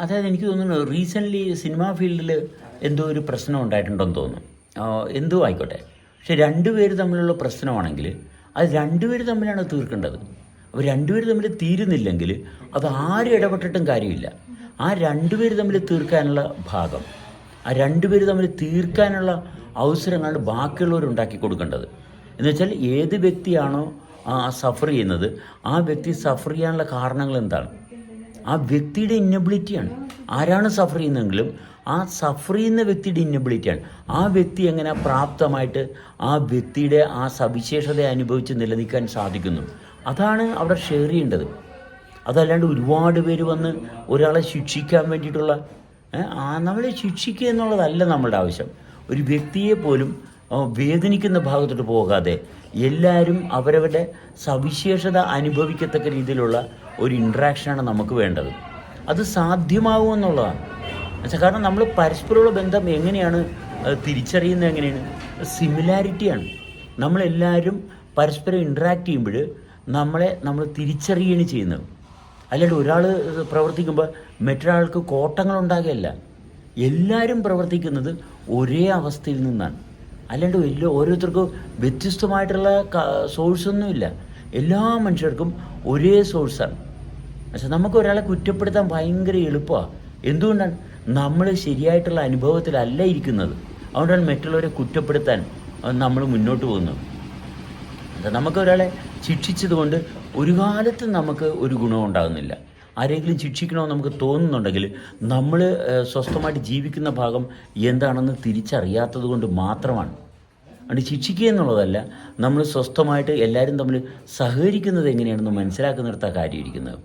അതായത് എനിക്ക് തോന്നുന്നു റീസെന്റ്ലി സിനിമാ ഫീൽഡിൽ എന്തോ ഒരു പ്രശ്നം ഉണ്ടായിട്ടുണ്ടെന്ന് തോന്നുന്നു. എന്തോ ആയിക്കോട്ടെ. പക്ഷെ രണ്ടുപേർ തമ്മിലുള്ള പ്രശ്നമാണെങ്കിൽ അത് രണ്ടുപേർ തമ്മിലാണ് തീർക്കേണ്ടത്. അപ്പോൾ രണ്ടുപേർ തമ്മിൽ തീരുന്നില്ലെങ്കിൽ അത് ആരും ഇടപെട്ടിട്ടും കാര്യമില്ല. ആ രണ്ടുപേർ തമ്മിൽ തീർക്കാനുള്ള ഭാഗം ആ രണ്ടുപേർ തമ്മിൽ തീർക്കാനുള്ള അവസരങ്ങളാണ് ബാക്കിയുള്ളവർ ഉണ്ടാക്കി കൊടുക്കേണ്ടത്. എന്ന് വെച്ചാൽ ഏത് വ്യക്തിയാണോ സഫർ ചെയ്യുന്നത് ആ വ്യക്തി സഫർ ചെയ്യാനുള്ള കാരണങ്ങൾ എന്താണ്? ആ വ്യക്തിയുടെ ഇന്നബിലിറ്റിയാണ്. ആരാണ് സഫർ ചെയ്യുന്നതെങ്കിലും ആ സഫർ ചെയ്യുന്ന വ്യക്തിയുടെ ഇന്നബിലിറ്റിയാണ്. ആ വ്യക്തി എങ്ങനെ പ്രാപ്തമായിട്ട് ആ വ്യക്തിയുടെ ആ സവിശേഷത അനുഭവിച്ച് നിലനിൽക്കാൻ സാധിക്കുന്നു. അതാണ് അവിടെ ഷെയർ ചെയ്യേണ്ടത്. അതല്ലാണ്ട് ഒരുപാട് പേര് വന്ന് ഒരാളെ ശിക്ഷിക്കാൻ വേണ്ടിയിട്ടുള്ള ആ നമ്മളെ ശിക്ഷിക്കുക എന്നുള്ളതല്ല നമ്മളുടെ ആവശ്യം. ഒരു വ്യക്തിയെ പോലും വേദനിക്കുന്ന ഭാഗത്തോട്ട് പോകാതെ എല്ലാവരും അവരവരുടെ സവിശേഷത അനുഭവിക്കത്തക്ക രീതിയിലുള്ള ഒരു ഇൻട്രാക്ഷനാണ് നമുക്ക് വേണ്ടത്. അത് സാധ്യമാകുമെന്നുള്ളതാണ് എന്നുവെച്ചാൽ കാരണം നമ്മൾ പരസ്പരമുള്ള ബന്ധം എങ്ങനെയാണ് തിരിച്ചറിയുന്നത് എങ്ങനെയാണ്? സിമിലാരിറ്റിയാണ് നമ്മളെല്ലാവരും പരസ്പരം ഇൻട്രാക്ട് ചെയ്യുമ്പോൾ നമ്മളെ നമ്മൾ തിരിച്ചറിയുകയാണ് ചെയ്യുന്നത്. അല്ലാണ്ട് ഒരാൾ പ്രവർത്തിക്കുമ്പോൾ മറ്റൊരാൾക്ക് കോട്ടങ്ങൾ ഉണ്ടാകുകയല്ല. എല്ലാവരും പ്രവർത്തിക്കുന്നത് ഒരേ അവസ്ഥയിൽ നിന്നാണ്. അല്ലാണ്ട് എല്ലാ ഓരോരുത്തർക്കും വ്യത്യസ്തമായിട്ടുള്ള സോഴ്സൊന്നുമില്ല എല്ലാ മനുഷ്യർക്കും ഒരേ സോഴ്സാണ് പക്ഷെ നമുക്ക് ഒരാളെ കുറ്റപ്പെടുത്താൻ ഭയങ്കര എളുപ്പമാണ് എന്തുകൊണ്ടാണ്? നമ്മൾ ശരിയായിട്ടുള്ള അനുഭവത്തിലല്ല ഇരിക്കുന്നത്. അതുകൊണ്ടാണ് മറ്റുള്ളവരെ കുറ്റപ്പെടുത്താൻ നമ്മൾ മുന്നോട്ട് പോകുന്നത്. നമുക്ക് ഒരാളെ ശിക്ഷിച്ചത് കൊണ്ട് ഒരു കാലത്തും നമുക്ക് ഒരു ഗുണവും ഉണ്ടാകുന്നില്ല. ആരെങ്കിലും ശിക്ഷിക്കണമെന്ന് നമുക്ക് തോന്നുന്നുണ്ടെങ്കിൽ നമ്മൾ സ്വസ്ഥമായിട്ട് ജീവിക്കുന്ന ഭാഗം എന്താണെന്ന് തിരിച്ചറിയാത്തത് കൊണ്ട് മാത്രമാണ്. അത് ശിക്ഷിക്കുക എന്നുള്ളതല്ല നമ്മൾ സ്വസ്ഥമായിട്ട് എല്ലാവരും തമ്മിൽ സഹകരിക്കുന്നത് എങ്ങനെയാണെന്ന് മനസ്സിലാക്കുന്നിടത്താണ് കാര്യം ഇരിക്കുന്നത്.